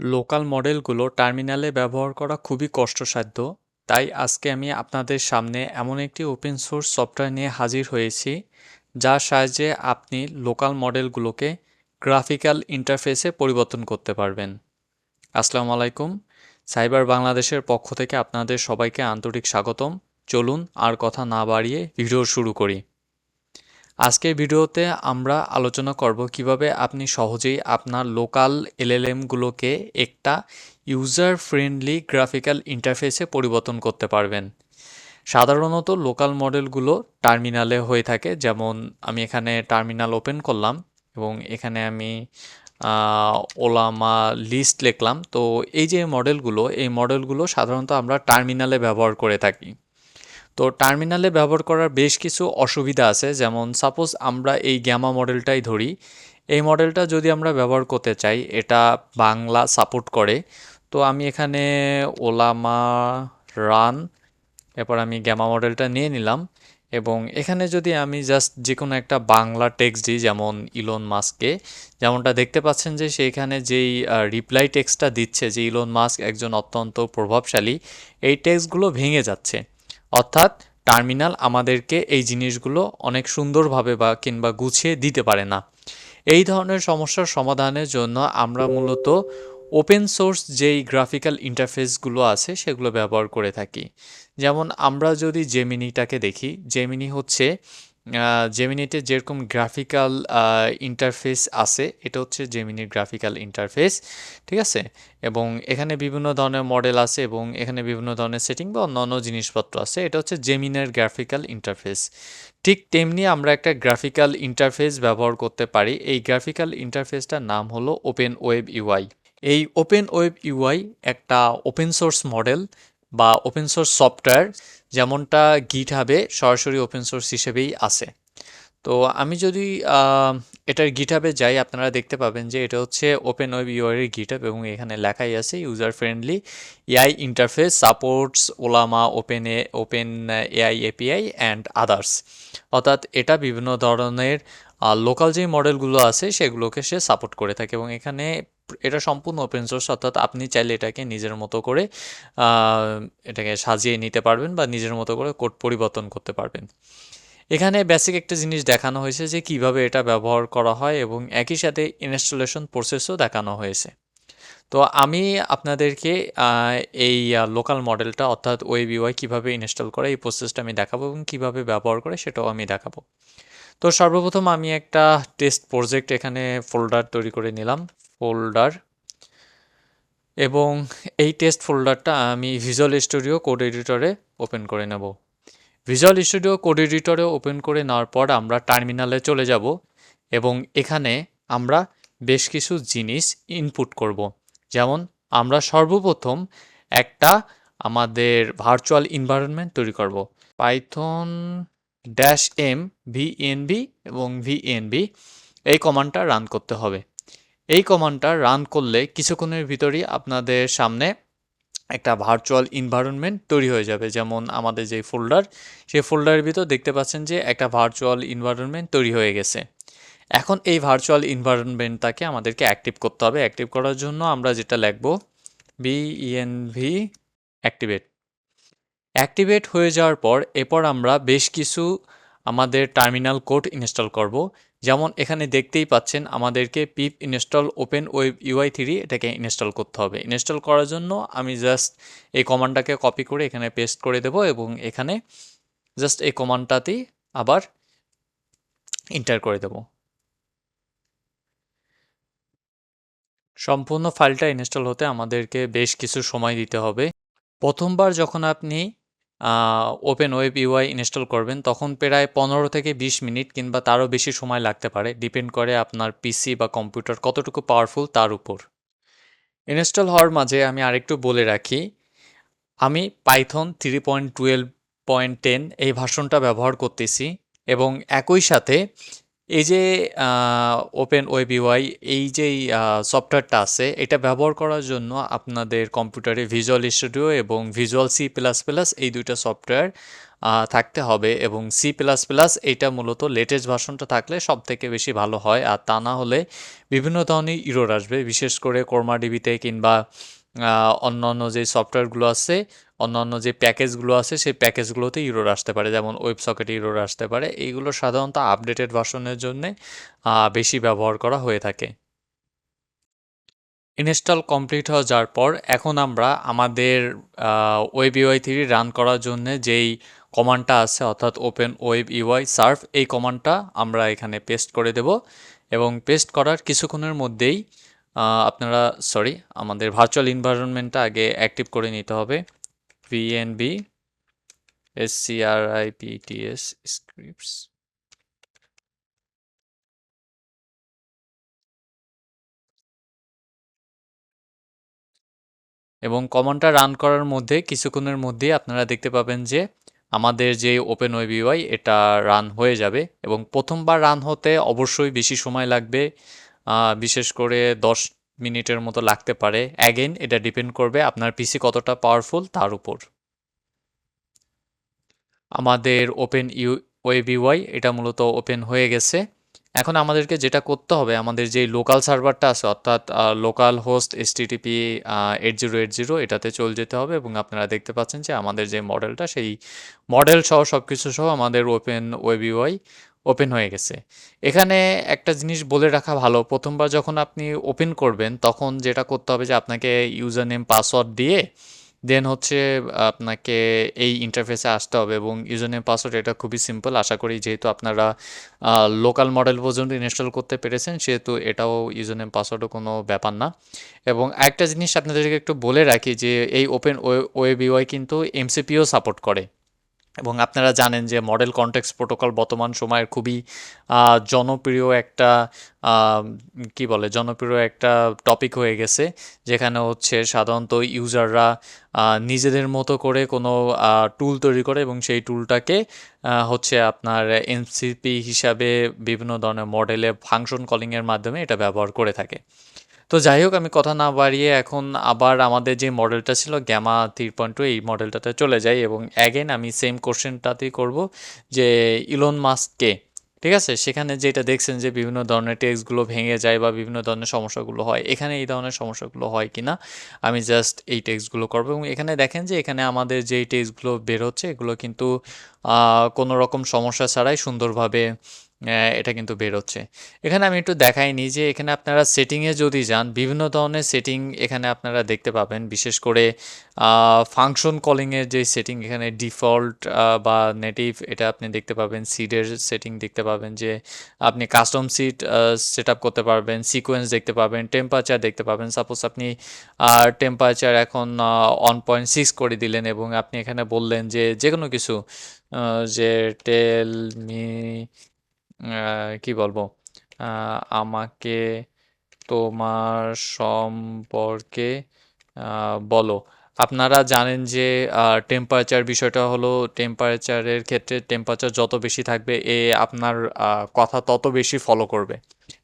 Local মডেলগুলো টার্মিনালে ব্যবহার করা খুবই কষ্টসাধ্য। তাই আজকে আমি আপনাদের সামনে এমন একটি ওপেন সোর্স সফটওয়্যার নিয়ে হাজির হয়েছি, যার সাহায্যে আপনি লোকাল মডেলগুলোকে গ্রাফিক্যাল ইন্টারফেসে পরিবর্তন করতে পারবেন। আসসালামু আলাইকুম। সাইবার বাংলাদেশের পক্ষ থেকে আপনাদের সবাইকে আন্তরিক স্বাগতম। চলুন আর কথা না বাড়িয়ে ভিডিও শুরু করি। আজকের ভিডিওতে আমরা আলোচনা করব কীভাবে আপনি সহজেই আপনার লোকাল এলএলএমগুলোকে একটা ইউজার ফ্রেন্ডলি গ্রাফিক্যাল ইন্টারফেসে পরিবর্তন করতে পারবেন। সাধারণত লোকাল মডেলগুলো টার্মিনালে হয়ে থাকে, যেমন আমি এখানে টার্মিনাল ওপেন করলাম এবং এখানে আমি ওলামা লিস্ট লিখলাম। তো এই যে মডেলগুলো এই মডেলগুলো সাধারণত আমরা টার্মিনালে ব্যবহার করে থাকি। তো টার্মিনালে ব্যবহার করার বেশ কিছু অসুবিধা আছে। যেমন সাপোজ আমরা এই গ্যামা মডেলটাই ধরি। এই মডেলটা যদি আমরা ব্যবহার করতে চাই, এটা বাংলা সাপোর্ট করে। তো আমি এখানে ওলামা রান, এরপর আমি গ্যামা মডেলটা নিয়ে নিলাম। এবং এখানে যদি আমি জাস্ট যে কোনো একটা বাংলা টেক্সট দিই, যেমন ইলন মাস্ককে যেমনটা দেখতে পাচ্ছেন যে সেইখানে যেই রিপ্লাই টেক্সটটা দিচ্ছে যে ইলন মাস্ক একজন অত্যন্ত প্রভাবশালী, এই টেক্সটগুলো ভেঙে যাচ্ছে। অর্থাৎ টার্মিনাল আমাদেরকে এই জিনিসগুলো অনেক সুন্দরভাবে বা কিংবা গুছিয়ে দিতে পারে না। এই ধরনের সমস্যার সমাধানের জন্য আমরা মূলত ওপেন সোর্স যেই গ্রাফিক্যাল ইন্টারফেসগুলো আছে সেগুলো ব্যবহার করে থাকি। যেমন আমরা যদি জেমিনিটাকে দেখি জেমিনি হচ্ছে জেমিনিতে যেরকম গ্রাফিক্যাল ইন্টারফেস আছে, এটা হচ্ছে জেমিনির গ্রাফিক্যাল ইন্টারফেস ঠিক আছে? এবং এখানে বিভিন্ন ধরনের মডেল আছে এবং এখানে বিভিন্ন ধরনের সেটিং বা অন্যান্য জিনিসপত্র আছে, এটা হচ্ছে জেমিনের গ্রাফিক্যাল ইন্টারফেস ঠিক তেমনি আমরা একটা গ্রাফিক্যাল ইন্টারফেস ব্যবহার করতে পারি, এই গ্রাফিক্যাল ইন্টারফেসটার নাম হলো ওপেন ওয়েব ইউআই এই ওপেন ওয়েব ইউআই একটা ওপেন সোর্স মডেল বা ওপেন সোর্স সফটওয়্যার যেমনটা গিট হাবে সরাসরি ওপেন সোর্স হিসেবেই আছে। তো আমি যদি এটার গিটহাবে যাই, আপনারা দেখতে পাবেন যে এটা হচ্ছে ওপেন ওয়েব গিট গিটহাব এবং এখানে লেখাই আছে user friendly AI interface supports Ollama open a OpenAI API and others অর্থাৎ এটা বিভিন্ন ধরনের লোকাল যে মডেলগুলো আছে, সেগুলোকে সে সাপোর্ট করে থাকে এবং এখানে এটা সম্পূর্ণ ওপেন সোর্স অর্থাৎ আপনি চাইলে এটাকে নিজের মতো করে এটাকে সাজিয়ে নিতে পারবেন বা নিজের মতো করে কোড পরিবর্তন করতে পারবেন। এখানে বেসিক একটা জিনিস দেখানো হয়েছে যে কীভাবে এটা ব্যবহার করা হয় এবং একই সাথে ইনস্টলেশন প্রসেসও দেখানো হয়েছে। তো আমি আপনাদেরকে এই লোকাল মডেলটা অর্থাৎ ওয়েব ইউআই কীভাবে ইনস্টল করে, এই প্রসেসটা আমি দেখাবো এবং কীভাবে ব্যবহার করে সেটাও আমি দেখাবো। তো সর্বপ্রথম আমি একটা টেস্ট প্রজেক্ট এখানে ফোল্ডার তৈরি করে নিলাম। ফোল্ডার এবং এই টেস্ট ফোল্ডারটা আমি ভিজুয়াল স্টুডিও কোড এডিটরে ওপেন করে নেব। ভিজুয়াল স্টুডিও কোড এডিটরে ওপেন করে নেওয়ার পর আমরা টার্মিনালে চলে যাব এবং এখানে আমরা বেশ কিছু জিনিস ইনপুট করব। যেমন আমরা সর্বপ্রথম একটা আমাদের ভার্চুয়াল ইনভায়রনমেন্ট তৈরি করব। পাইথন ড্যাশ এম ভিএনবি এবং ভিএনবি এই কমান্ডটা রান করতে হবে। এই কমান্ডটা রান করলে কিছুক্ষণের ভিতরেই আপনাদের সামনে একটা ভার্চুয়াল ইনভায়রনমেন্ট তৈরি হয়ে যাবে। যেমন আমাদের যে ফোল্ডার সেই ফোল্ডারের ভিতর দেখতে পাচ্ছেন যে একটা ভার্চুয়াল ইনভায়রনমেন্ট তৈরি হয়ে গেছে। এখন এই ভার্চুয়াল ইনভায়রনমেন্টটাকে আমাদেরকে অ্যাক্টিভ করতে হবে। অ্যাক্টিভ করার জন্য আমরা যেটা লিখব বিএনভি অ্যাক্টিভেট অ্যাক্টিভেট হয়ে যাওয়ার পর এরপর আমরা বেশ কিছু আমাদের টার্মিনাল কোড ইনস্টল করব। যেমন এখানে দেখতেই পাচ্ছেন আমাদেরকে pip install open web UI three এটাকে ইনস্টল করতে হবে। ইনস্টল করার জন্য আমি জাস্ট এই কমান্ডটাকে কপি করে এখানে পেস্ট করে দেব এবং এখানে জাস্ট এই কমান্ডটাতেই আবার ইন্টার করে দেব। সম্পূর্ণ ফাইলটা ইনস্টল হতে আমাদেরকে বেশ কিছু সময় দিতে হবে। প্রথমবার যখন আপনি ওপেন ওয়েব ইউআই ইনস্টল করবেন, তখন প্রায় পনেরো থেকে বিশ মিনিট কিংবা তারও বেশি সময় লাগতে পারে। ডিপেন্ড করে আপনার পিসি বা কম্পিউটার কতটুকু পাওয়ারফুল তার উপর। ইনস্টল হওয়ার মাঝে আমি আরেকটু বলে রাখি, আমি Python three point twelve point ten এই ভাষণটা ব্যবহার করতেছি এবং একই সাথে এই যে ওপেন ওয়েব ইউআই এই যে সফটওয়্যারটা আছে, এটা ব্যবহার করার জন্য আপনাদের কম্পিউটারে ভিজুয়াল স্টুডিও এবং ভিজুয়াল সি প্লাস প্লাস এই দুইটা সফটওয়্যার থাকতে হবে এবং সি প্লাস প্লাস এইটা মূলত লেটেস্ট ভার্সনটা থাকলে সব থেকে বেশি ভালো হয়। আর তা না হলে বিভিন্ন ধরনের ইরোর আসবে, বিশেষ করে কর্মা ডিবিতে কিংবা অন্যান্য যে সফটওয়্যারগুলো আছে, অন্যান্য যে প্যাকেজগুলো আছে, সেই প্যাকেজগুলোতে ইরোর আসতে পারে। যেমন ওয়েব সকেটে ইরোর আসতে পারে। এইগুলো সাধারণত আপডেটেড ভার্সনের জন্যে বেশি ব্যবহার করা হয়ে থাকে। ইনস্টল কমপ্লিট হয়ে যাওয়ার পর এখন আমরা আমাদের ওয়েব ইউআই থ্রি রান করার জন্য যেই কমান্ডটা আছে, অর্থাৎ ওপেন ওয়েব ইউআই সার্ভ এই কমান্ডটা আমরা এখানে পেস্ট করে দেব। এবং পেস্ট করার কিছুক্ষণের মধ্যেই আপনারা সরি আমাদের ভার্চুয়াল এনভায়রনমেন্টটা আগে অ্যাক্টিভ করে নিতে হবে। ভিএনবি এস স্ক্রিপ্টস এবং কমান্ডটা রান করার মধ্যে, কিছুক্ষণের মধ্যেই আপনারা দেখতে পাবেন যে, আমাদের যে ওপেন ওয়েব ইউআই এটা রান হয়ে যাবে। এবং প্রথমবার রান হতে অবশ্যই বেশি সময় লাগবে। বিশেষ করে দশ মিনিটের মতো লাগতে পারে। অ্যাগেন এটা ডিপেন্ড করবে আপনার পিসি কতটা পাওয়ারফুল তার উপর। আমাদের ওপেন ইউ ওয়েব ইউআই এটা মূলত ওপেন হয়ে গেছে। এখন আমাদেরকে যেটা করতে হবে, আমাদের যে লোকাল সার্ভারটা আছে, অর্থাৎ local host HTTP eight zero eight zero এটাতে চলে যেতে হবে এবং আপনারা দেখতে পাচ্ছেন যে আমাদের যে মডেলটা সেই মডেল সহ সব কিছু সহ আমাদের ওপেন ওয়েব ইউআই ওপেন হয়ে গেছে। এখানে একটা জিনিস বলে রাখা ভালো। প্রথমবার যখন আপনি ওপেন করবেন, তখন যেটা করতে হবে যে আপনাকে ইউজার নেম পাসওয়ার্ড দিয়ে দেন হচ্ছে আপনাকে এই ইন্টারফেসে আসতে হবে এবং ইউজার নেম পাসওয়ার্ড এটা খুবই সিম্পল আশা করি যেহেতু আপনারা লোকাল মডেল পর্যন্ত ইনস্টল করতে পেরেছেন, সেহেতু এটাও ইউজার নেম পাসওয়ার্ডও কোনো ব্যাপার না। এবং একটা জিনিস আপনাদেরকে একটু বলে রাখি যে এই ওপেন ওয়েব ইউআই কিন্তু এমসিপিও সাপোর্ট করে। এবং আপনারা জানেন যে মডেল কন্টেক্স প্রোটোকল বর্তমান সময়ের খুবই জনপ্রিয় একটা কি বলে, জনপ্রিয় একটা টপিক হয়ে গেছে, যেখানে হচ্ছে সাধারণত ইউজাররা নিজেদের মতো করে কোনো টুল তৈরি করে এবং সেই টুলটাকে হচ্ছে আপনার এনসিপি হিসাবে বিভিন্ন ধরনের মডেলে ফাংশন কলিংয়ের মাধ্যমে এটা ব্যবহার করে থাকে। তো যাই হোক, আমি কথা না বাড়িয়ে এখন আবার আমাদের যে মডেলটা ছিল গ্যামা থ্রি পয়েন্ট টু এই মডেলটাতে চলে যাই এবং অ্যাগেন আমি সেম কোশ্চেনটাতেই করব যে ইলন মাস্ককে ঠিক আছে? সেখানে যেটা দেখছেন যে বিভিন্ন ধরনের টেক্সটগুলো ভেঙে যায় বা বিভিন্ন ধরনের সমস্যাগুলো হয়। এখানে এই ধরনের সমস্যাগুলো হয় কি না আমি জাস্ট এই টেক্সটগুলো করব এবং এখানে দেখেন যে এখানে আমাদের যেই টেক্সটগুলো বের হচ্ছে, এগুলো কিন্তু কোনো রকম সমস্যা ছাড়াই সুন্দরভাবে এটা কিন্তু বেরোচ্ছে এখানে আমি একটু দেখাইনি যে এখানে আপনারা সেটিংয়ে যদি যান, বিভিন্ন ধরনের সেটিং এখানে আপনারা দেখতে পাবেন। বিশেষ করে ফাংশন কলিংয়ের যে সেটিং এখানে ডিফল্ট বা নেটিভ এটা আপনি দেখতে পাবেন। সিডের সেটিং দেখতে পাবেন যে আপনি কাস্টম সিট সেট করতে পারবেন। সিকোয়েন্স দেখতে পাবেন। টেম্পারেচার দেখতে পাবেন। সাপোজ আপনি টেম্পারেচার এখন ওয়ান পয়েন্ট সিক্স করে দিলেন এবং আপনি এখানে বললেন যে যে কোনো কিছু যে টেল মি কি বলব? আমাকে তোমার সম্পর্কে বলো। আপনারা জানেন যে টেম্পারেচার বিষয়টা হলো টেম্পারেচারের ক্ষেত্রে টেম্পারেচার যত বেশি থাকবে, এ আপনার কথা তত বেশি ফলো করবে।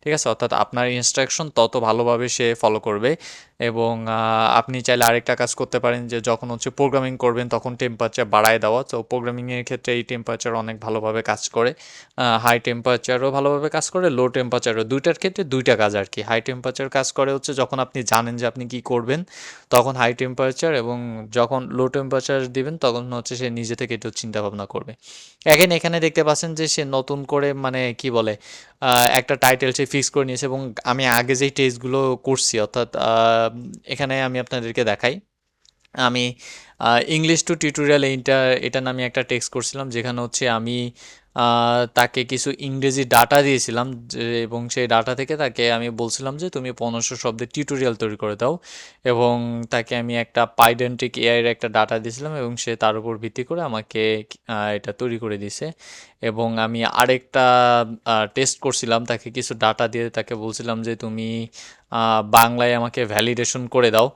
ঠিক আছে? অর্থাৎ আপনার ইনস্ট্রাকশন তত ভালোভাবে সে ফলো করবে এবং আপনি চাইলে আরেকটা কাজ করতে পারেন যে যখন হচ্ছে প্রোগ্রামিং করবেন তখন টেম্পারেচার বাড়ায় দেওয়া। তো প্রোগ্রামিংয়ের ক্ষেত্রে এই টেম্পারেচার অনেক ভালোভাবে কাজ করে। হাই টেম্পারেচারও ভালোভাবে কাজ করে লো টেম্পারেচারও দুইটার ক্ষেত্রে দুইটা কাজ আর কি। হাই টেম্পারেচার কাজ করে হচ্ছে যখন আপনি জানেন যে আপনি কি করবেন, তখন হাই টেম্পারেচার এবং যখন লো টেম্পারেচার দিবেন তখন হচ্ছে সে নিজে থেকে একটু চিন্তা ভাবনা করবে। এখানে এখানে দেখতে পাচ্ছেন যে সে নতুন করে মানে কি বলে একটা টাইটেল সে ফিক্স করে নিয়েছে এবং আমি আগে যেই টেস্টগুলো করছি, অর্থাৎ এখানে আমি আপনাদেরকে দেখাই। আমি ইংলিশ টু টিউটোরিয়াল এইটা এটা নামে একটা টেক্সট করছিলাম, যেখানে হচ্ছে আমি তাকে কিছু ইংরেজি ডাটা দিয়েছিলাম এবং সেই ডাটা থেকে তাকে আমি বলছিলাম যে, তুমি পনেরোশো শব্দের টিউটোরিয়াল তৈরি করে দাও। এবং তাকে আমি একটা পাইডেন্টিক এআইয়ের একটা ডাটা দিয়েছিলাম এবং সে তার উপর ভিত্তি করে আমাকে এটা তৈরি করে দিছে এবং আমি আরেকটা টেস্ট করছিলাম, তাকে কিছু ডাটা দিয়ে তাকে বলছিলাম যে, তুমি বাংলায় আমাকে ভ্যালিডেশন করে দাও।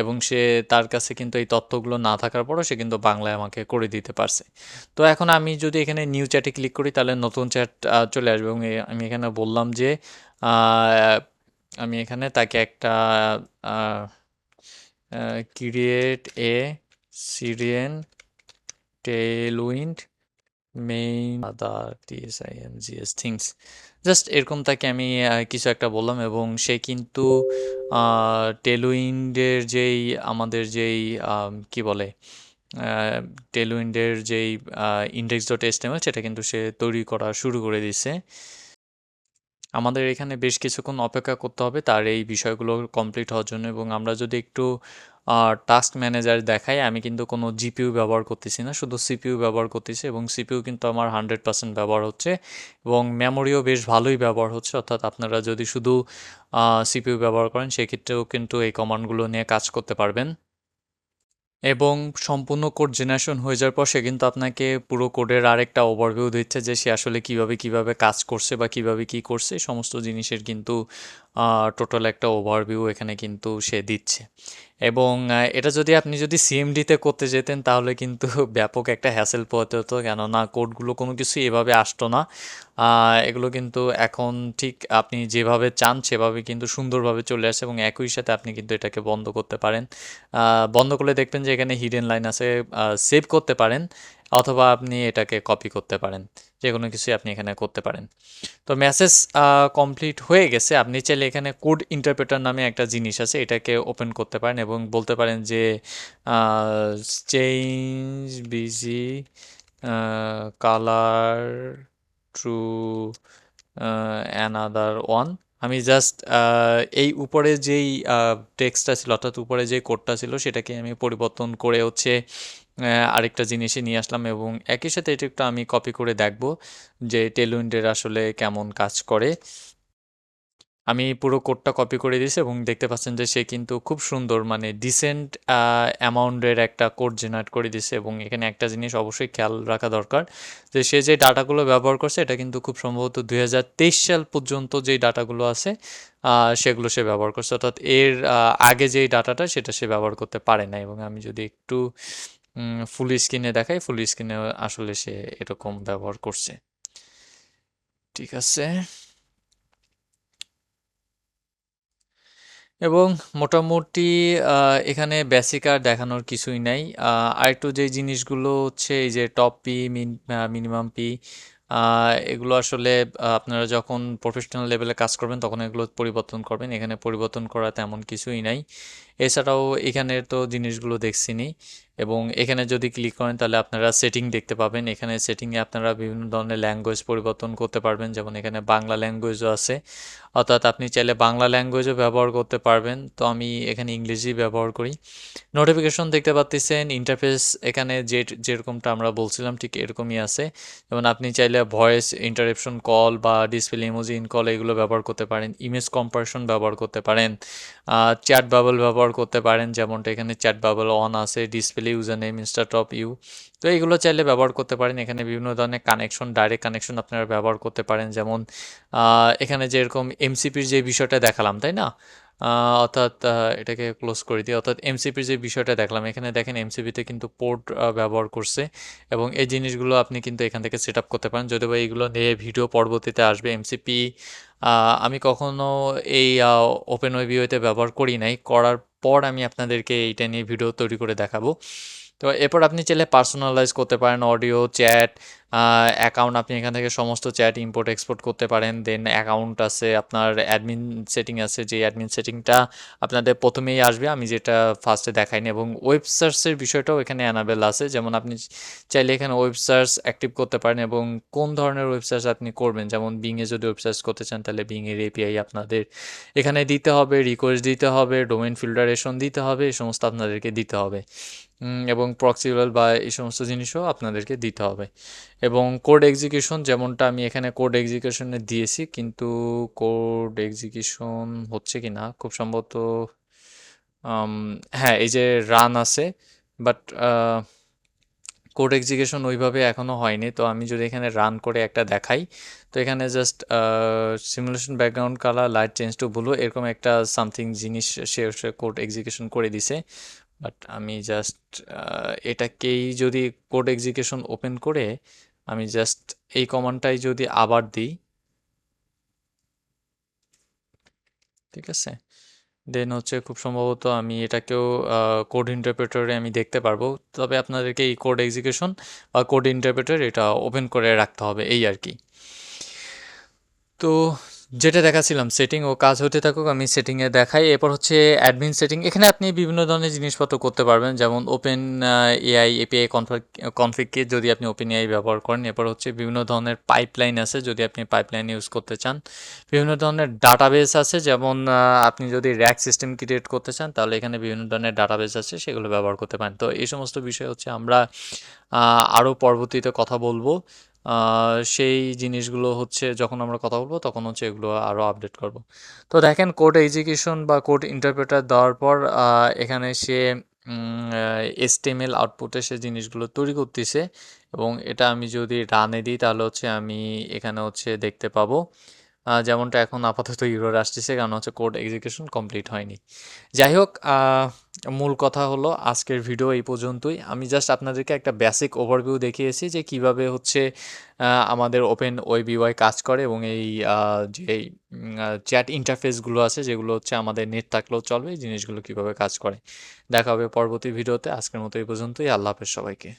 এবং সে তার কাছে কিন্তু এই তথ্যগুলো না থাকার পরও সে কিন্তু বাংলায় আমাকে করে দিতে পারছে। তো এখন আমি যদি এখানে নিউ চ্যাটে ক্লিক করি, তাহলে নতুন চ্যাট চলে আসবে এবং আমি এখানে বললাম যে আমি এখানে তাকে একটা create a Syrian Tailwind main other টিএসআইএনজিএস things just এরকম তাকে আমি কিছু একটা বললাম এবং সে কিন্তু টেলউইন্ডের যেই আমাদের যেই কি বলে টেলউইন্ডের যেই ইন্ডেক্স ডট এস্টেমেল সেটা কিন্তু সে তৈরি করা শুরু করে দিছে আমাদের এখানে বেশ কিছুক্ষণ অপেক্ষা করতে হবে তার এই বিষয়গুলো কমপ্লিট হওয়ার জন্য এবং আমরা যদি একটু টাস্ক ম্যানেজার দেখায়, আমি কিন্তু কোনো জিপিউ ব্যবহার করতেছি না, শুধু সিপিইউ ব্যবহার করতেছি এবং সিপিইউ কিন্তু আমার হান্ড্রেড পার্সেন্ট ব্যবহার হচ্ছে এবং মেমোরিও বেশ ভালোই ব্যবহার হচ্ছে, অর্থাৎ আপনারা যদি শুধু সিপিইউ ব্যবহার করেন, সেক্ষেত্রেও কিন্তু এই কমান্ডগুলো নিয়ে কাজ করতে পারবেন। এবং সম্পূর্ণ কোড জেনারেশন হয়ে যাওয়ার পর সে কিন্তু আপনাকে পুরো কোডের আরেকটা ওভারভিউ দিচ্ছে যে সে আসলে কীভাবে কীভাবে কাজ করছে বা কীভাবে কি করছে সমস্ত জিনিসের কিন্তু টোটাল একটা ওভারভিউ এখানে কিন্তু সে দিচ্ছে। এবং এটা যদি আপনি যদি সিএমডিতে করতে যেতেন, তাহলে কিন্তু ব্যাপক একটা হ্যাসেল পোহাতে হতো। কেননা কোডগুলো কোনো কিছু এভাবে আসতো না। এগুলো কিন্তু এখন ঠিক আপনি যেভাবে চান, সেভাবে কিন্তু সুন্দরভাবে চলে আসে এবং একই সাথে আপনি কিন্তু এটাকে বন্ধ করতে পারেন। বন্ধ করলে দেখবেন যে এখানে হিডেন লাইন আছে। সেভ করতে পারেন। অথবা আপনি এটাকে কপি করতে পারেন। যে কোনো কিছুই আপনি এখানে করতে পারেন। তো মেসেজ কমপ্লিট হয়ে গেছে। আপনি চাইলে এখানে কোড ইন্টারপ্রেটার নামে একটা জিনিস আছে, এটাকে ওপেন করতে পারেন এবং বলতে পারেন যে change BG colour to another one আমি জাস্ট এই উপরে যেই টেক্সটটা ছিল, অর্থাৎ উপরে যে কোডটা ছিল, সেটাকে আমি পরিবর্তন করে হচ্ছে আরেকটা জিনিসই নিয়ে আসলাম এবং একই সাথে এটা একটু আমি কপি করে দেখব যে টেলউইন্ডের আসলে কেমন কাজ করে। আমি পুরো কোডটা কপি করে দিয়েছি এবং দেখতে পাচ্ছেন যে সে কিন্তু খুব সুন্দর মানে ডিসেন্ট অ্যামাউন্টের একটা কোড জেনারেট করে দিয়েছে এবং এখানে একটা জিনিস অবশ্যই খেয়াল রাখা দরকার যে সে যে ডাটাগুলো ব্যবহার করছে এটা কিন্তু খুব সম্ভবত দুই হাজার তেইশ সাল পর্যন্ত যেই ডাটাগুলো আছে সেগুলো সে ব্যবহার করছে। অর্থাৎ এর আগে যেই ডাটাটা সেটা সে ব্যবহার করতে পারে না এবং আমি যদি একটু ফুল স্ক্রিনে দেখায় ফুল স্ক্রিনে আসলে সে এরকম ব্যবহার করছে। ঠিক আছে। এবং মোটামুটি এখানে বেসিক আর দেখানোর কিছুই নাই। আরেকটু যে জিনিসগুলো হচ্ছে, এই যে টপ পি মিনিমাম পি এগুলো আসলে আপনারা যখন প্রফেশনাল লেভেলে কাজ করবেন, তখন এগুলো পরিবর্তন করবেন। এখানে পরিবর্তন করা তেমন কিছুই নাই। এছাড়াও এখানের তো জিনিসগুলো দেখছিনি এবং এখানে যদি ক্লিক করেন, তাহলে আপনারা সেটিং দেখতে পাবেন। এখানে সেটিংয়ে আপনারা বিভিন্ন ধরনের ল্যাঙ্গুয়েজ পরিবর্তন করতে পারবেন, যেমন এখানে বাংলা ল্যাঙ্গুয়েজও আছে। অর্থাৎ আপনি চাইলে বাংলা ল্যাঙ্গুয়েজও ব্যবহার করতে পারবেন। তো আমি এখানে ইংরেজি ব্যবহার করি। নোটিফিকেশন দেখতে পাচ্ছেন ইন্টারফেস এখানে যে, যেরকমটা আমরা বলছিলাম, ঠিক এরকমই আছে। যেমন আপনি চাইলে ভয়েস ইন্টারেপশন কল বা ডিসপ্লে ইমোজি ইন কল এগুলো ব্যবহার করতে পারেন। ইমেজ কম্পারেশন ব্যবহার করতে পারেন। চ্যাট বাবল ব্যবহার করতে পারেন, যেমনটা এখানে চ্যাট বাবল অন আছে ডিসপ্লে ইউজার নেম ইনস্টাটপ ইউ তো এইগুলো চাইলে ব্যবহার করতে পারেন। এখানে বিভিন্ন ধরনের কানেকশন ডাইরেক্ট কানেকশন আপনারা ব্যবহার করতে পারেন। যেমন এখানে যেরকম এমসিপির যে বিষয়টা দেখালাম, তাই না? অর্থাৎ এটাকে ক্লোজ করে দিই। অর্থাৎ এমসিপির যে বিষয়টা দেখলাম, এখানে দেখেন এমসিপিতে কিন্তু পোর্ট ব্যবহার করছে এবং এই জিনিসগুলো আপনি কিন্তু এখান থেকে সেট আপ করতে পারেন। যদিও বা এইগুলো নিয়ে ভিডিও পরবর্তীতে আসবে এমসিপি আমি কখনো এই ওপেন ওয়েবিওতে ব্যবহার করি নাই। করার পর আমি আপনাদেরকে এইটা নিয়ে ভিডিও তৈরি করে দেখাবো। তো এরপর আপনি চাইলে পার্সোনালাইজ করতে পারেন অডিও চ্যাট অ্যাকাউন্ট আপনি এখান থেকে সমস্ত চ্যাট ইম্পোর্ট এক্সপোর্ট করতে পারেন। দেন অ্যাকাউন্ট আছে আপনার অ্যাডমিন সেটিং আছে। যে অ্যাডমিন সেটিংটা আপনাদের প্রথমেই আসবে, আমি যেটা ফার্স্টে দেখাইনি। এবং ওয়েব সার্চের বিষয়টাও এখানে অ্যানাবেল আছে। যেমন আপনি চাইলে এখানে ওয়েব সার্চ অ্যাক্টিভ করতে পারেন এবং কোন ধরনের ওয়েব সার্চ আপনি করবেন। যেমন বিংয়ে যদি ওয়েব সার্চ করতে চান, তাহলে বিংয়ের এপিআই আপনাদের এখানে দিতে হবে রিকোয়েস্ট দিতে হবে ডোমেন ফিল্টারেশন দিতে হবে এই সমস্ত আপনাদেরকে দিতে হবে। এবং প্রক্সিবল বা এই সমস্ত জিনিসও আপনাদেরকে দিতে হবে। এবং কোড এক্সিকিউশন যেমনটা আমি এখানে কোড এক্সিকিউশনে দিয়েছি, কিন্তু কোড এক্সিকিউশন হচ্ছে কি না, খুব সম্ভবত হ্যাঁ এই যে রান আছে বাট কোড এক্সিকিউশন ওইভাবে এখনও হয়নি। তো আমি যদি এখানে রান করে একটা দেখাই, তো এখানে just simulation background colour light change to blue এরকম একটা সামথিং জিনিস সে কোড এক্সিকিউশন করে দিছে। বাট আমি জাস্ট এটাকেই যদি কোড এক্সিকিউশন ওপেন করে আমি জাস্ট এই কমান্ডটাই যদি আবার দিই, ঠিক আছে? দেন হচ্ছে খুব সম্ভবত আমি এটাকেও কোড ইন্টারপ্রেটারে আমি দেখতে পারব। তবে আপনাদেরকে এই কোড এক্সিকিউশন বা কোড ইন্টারপ্রেটার এটা ওপেন করে রাখতে হবে, এই আর কি। তো যেটা দেখাচ্ছিলাম সেটিং ও কাজ হতে থাকুক, আমি সেটিংয়ে দেখাই। এরপর হচ্ছে অ্যাডমিন সেটিং এখানে আপনি বিভিন্ন ধরনের জিনিসপত্র করতে পারবেন, যেমন ওপেন এআই এপিআই কনফিগ কনফিগকে যদি আপনি ওপেন এআই ব্যবহার করেন। এরপর হচ্ছে বিভিন্ন ধরনের পাইপলাইন আছে, যদি আপনি পাইপলাইন ইউজ করতে চান। বিভিন্ন ধরনের ডাটাবেস আছে, যেমন আপনি যদি র্যাক সিস্টেম ক্রিয়েট করতে চান, তাহলে এখানে বিভিন্ন ধরনের ডাটাবেস আছে, সেগুলো ব্যবহার করতে পারেন। তো এই সমস্ত বিষয় হচ্ছে আমরা আরও পরবর্তীতে কথা বলব। সেই জিনিসগুলো হচ্ছে যখন আমরা কথা বলব তখন হচ্ছে এগুলো আরও আপডেট করব। তো দেখেন কোড এক্সিকিউশন বা কোড ইন্টারপ্রেটার দেওয়ার পর এখানে সে এসটিএমএল আউটপুটে সে জিনিসগুলো তৈরি করতেছে এবং এটা আমি যদি রানে দিই তাহলে হচ্ছে আমি এখানে হচ্ছে দেখতে পাবো। যেমনটা এখন আপাতত ইউরোর আসতেছে, কারণ হচ্ছে কোড এক্সিকিউশন কমপ্লিট হয়নি। যাই হোক মূল কথা হলো আজকের ভিডিও এই পর্যন্তই। আমি জাস্ট আপনাদেরকে একটা বেসিক ওভারভিউ দেখিয়েছি যে কীভাবে হচ্ছে আমাদের ওপেন ওয়েব ইউআই কাজ করে এবং এই যে চ্যাট ইন্টারফেসগুলো আছে, যেগুলো হচ্ছে আমাদের নেট থাকলেও চলবে, এই জিনিসগুলো কীভাবে কাজ করে। দেখা হবে পরবর্তী ভিডিওতে আজকের মতো এই পর্যন্তই। আল্লাহ হাফেজ সবাইকে।